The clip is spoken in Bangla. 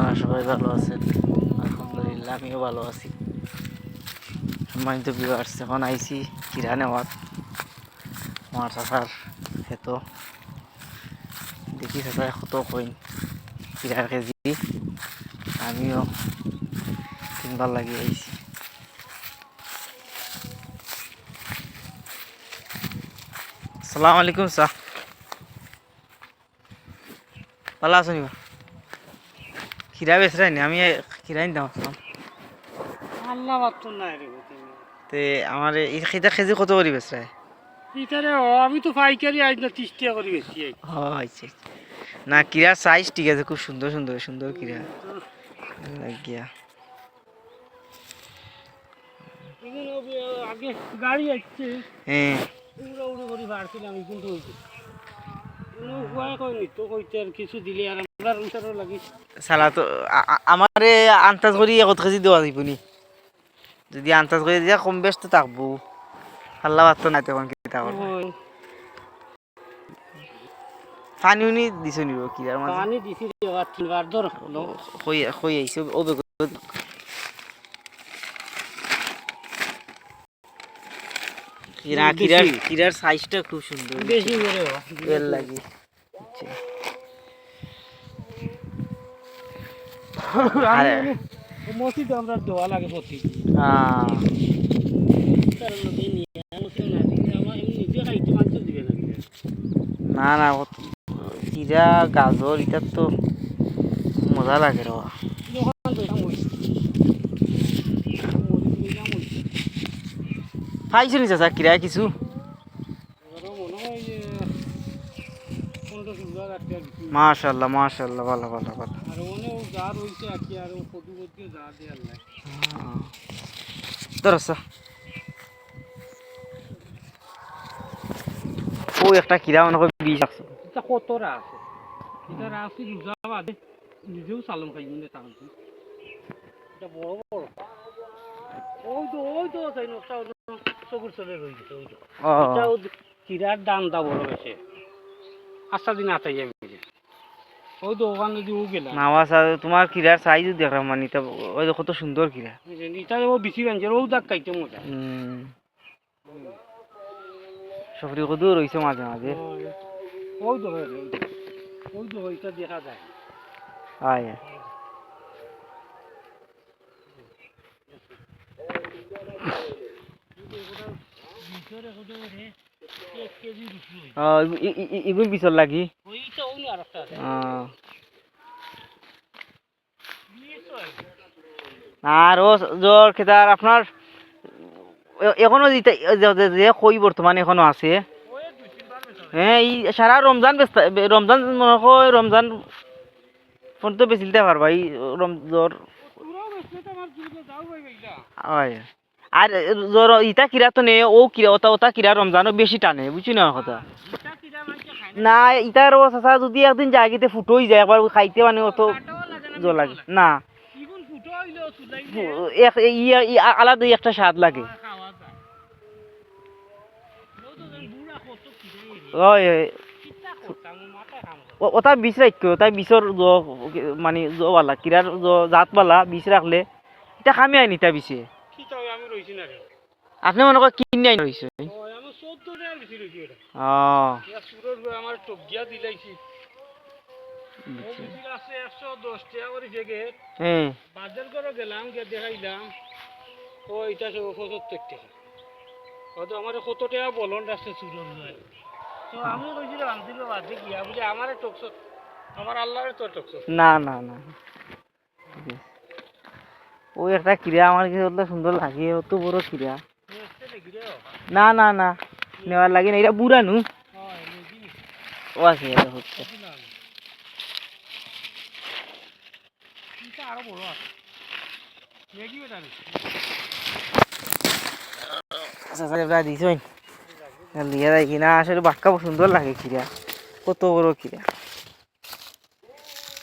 আপনারা সবাই ভালো আছেন? আলহামদুলিল্লাহ, আমিও ভালো আছি। সম্মানিত বিভার্স এখন আইছি কিরা নেওয়ার আমার চাচার হেত দেখি চাচা কত কইন। কিরার কেজি আমিও কিনবার লাগি আইছি। আসসালামু আলাইকুম স্যার ভালো আছো নি খিরা বেচরাই নি আমি খিরা নিতাম আসলাম আল্লাহ মাত্র নাই রে তে আমার এই খিটা কেজি কত করে বেচরাই ইতারে আমি তো পাইকারি আজ না তিরিশ টাকা করে বেশি আচ্ছা আচ্ছা। না কিরার সাইজ ঠিক আছে খুব সুন্দর সুন্দর সুন্দর কিরা লাগিয়া। আগে গাড়ি আসছে। হ্যাঁ। উড়ে উড়ে করে বাড়ছিলাম কিন্তু হয়েছে উপায় কয়নি তো কইতে আর কিছু দিলে আর সালা তো আ- আ- আমারে আন্তাজ করি কত কেজি দেওয়া দিব নি যদি আন্তাজ করে দিয়া কম বেশ তো থাকব আল্লাহ বাদ তো নাই তখন কিতা করব পানি উনি দিছ নিব কিরার মাঝে পানি দিছি এবার তিনবার ধর কই কই আইছে ও বেগ কিরা কিরার কিরার সাইজটা খুব সুন্দর বেশি করে লাগি। আচ্ছা। আরে। মসজিদ আমরা দোয়া লাগে প্রতি মসজিদ না না কিরা গাজর এটা তো মজা লাগে রে। দোকান তো এটা মসজিদ মসজিদ নিলাম মসজিদ পাইছো নি চাচা কিরা কিছু মনে হয় মাশাল্লাহ মাশাল্লাহ ভালো ভালো ভালো। অনেক রয়েছে ধরো ও একটা কিরা করে বিষ আছে এটা কতরা আছে এটা রাখছি রোজা বাদে? নিজেও চালম খাই মানে তাহলে। এটা বড় বড়। ওই তো ওই তো তাই নকশা চকুর চলে রয়ে ওই তো। কিরার দাম দা বড় বেশি আচ্ছা দিন আতাই যাবে ওই তো ওখানে ও গেলাম। নাওয়া তোমার কিরার সাইজ দেখলাম মানে ওই দেখো কত সুন্দর কিরা। এটা ও বেশি বানছে ও দাগ খাইতে মজা। সফরি কদু রয়েছে মাঝে মাঝে। ওই তো ওই তো ওই দেখা যায়। আয় ভিতরে কোথাও রে? ই- ই- ই- পিছর লাগি আর ও জ্বর খেতার আপনার এখনও যে- কই বর্তমানে এখনও আছে হয়। এই সারা রমজান রমজান মনে হয় রমজান ফোন তো বেশি দিতে পারবা এই রম জ্বর পুরো বেচলে তো আমার দুধে যাও গেইলা। হয় আর জ্বর ইটা কিরা তো নেই ও কিরা ওটা ওটা কিরা রমজানও বেশি টানে বুঝছি না কথা না। না ইটার চাচা যদি একদিন জায়গাতে ফুটোই যায় একবার খাইতে মানে অত কাটাও লাগে না, না আলাদাই একটা স্বাদ লাগে। ও। ওই ও। ও- ওটা বিষ রাখতো ওটা বিষর জ- মানে জবালা কিরার জাতবালা বিষ রাখলে এটা খামি আইনি তা বিষে না রে। আপনি মনে করেন কিনে আইন আমি চোদ্দ ওটা। ও সুরের আমার দিলাইছি। ও আছে একশো দশ টাকা করে। হ্যাঁ বাজার করে গেলাম গিয়ে দেখাইলাম ও এটা সব পঁচাত্তর টাকা হয়তো আমার কত টাকা বলন রাখছে চুরের বই। তো আমি কইছিলাম আনছিল বাদে গিয়া বুঝে আমারে টকস আমার আল্লাহরে তো টকস না না না ওই একটা ক্রিয়া আমার কাছে সুন্দর লাগে, অত বড় ক্রিয়া না না না, নেওয়ার লাগে না, এটা বুড়া নু। ও আছে, এটা হচ্ছে। আরও কিনা, আসলে বাক্কা সুন্দর লাগে ক্রিয়া কত বড় ক্রিয়া